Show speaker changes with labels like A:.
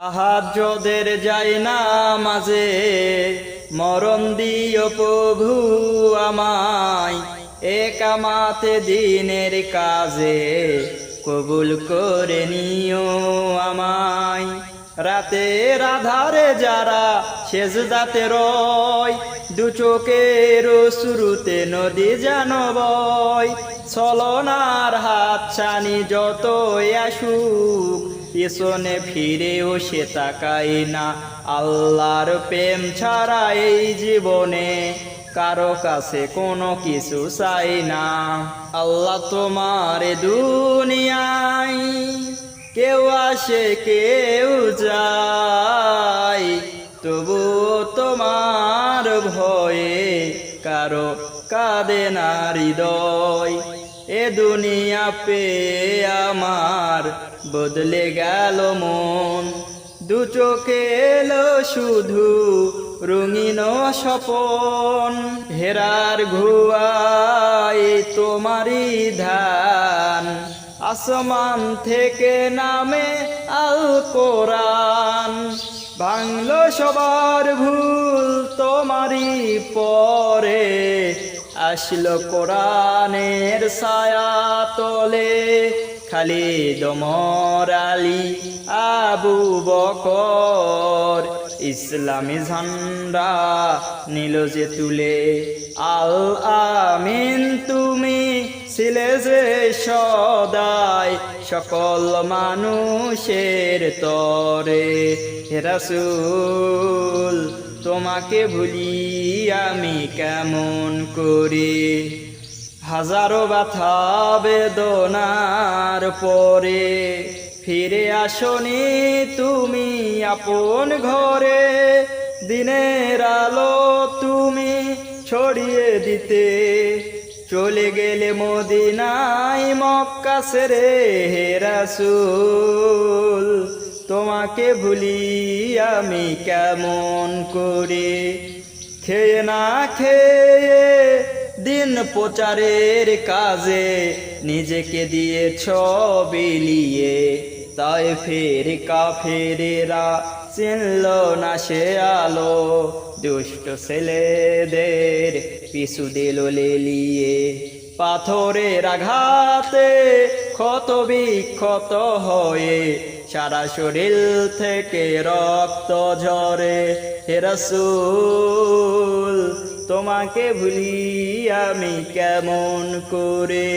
A: আহাজদের যাই না মাঝে মরণ দিও প্রভু আমায়। একামাতে দিনের কাজে কবুল করে নিও আমায়। রাতের রাধারে যারা সেজদাতে রয়, দু চোখের শুরুতে নদী জানো বয়। ছলনার হাত ছানি যতই আসুক, পিছনে ফিরেও সে তাকাই না। আল্লাহর প্রেম ছাড়া এই জীবনে কারও কাছে কোনো কিছু চাই না। আল্লাহ তোমার দুনিয়ায় কেউ আসে, কেউ যায় তবু তোমার ভয়ে কারও কাঁদে না হৃদয়। এ দুনিয়া পে আমার বদলে গেল মন। দু চোখে এলো শুধু রঙিন স্বপন। হেরার ঘুয়াই তোমারই ধান আসমান থেকে নামে আল কোরআন। ভাঙলো সবার ভুল তোমারই পরে। আসলো কোরআনের ছায়া তলে খালি দমর আলী আবু বকর। ইসলামী ঝান্ডা নীল যে তুলে, আল আমিন তুমি ছিলে যে সদাই সকল মানুষের তরে। হে রাসূল, তোমাকে ভুলি আমি কেমন করি? হাজারো ব্যথা বেদনার পরে ফিরে আসনি তুমি আপন ঘরে। দিনের আলো তুমি ছড়িয়ে দিতে চলে গেলে মদিনাই মক্কা সেরে হে রাসূল, তোমাকে ভুলি আমি কেমন করে? খেয়ে না খেয়ে দিন প্রচারের কাজে নিজেকে দিয়েছ বিলিয়ে। তাই ফের কাফেরেরা চিনল না সে আলো। দুষ্ট ছেলেদের পিছু দিল লেলিয়ে। পাথরের আঘাতে ক্ষত বিক্ষত হয়ে সারা শরীর থেকে রক্ত ঝরে। হে রাসূল, তোমাকে ভুলি আমি কেমন করে?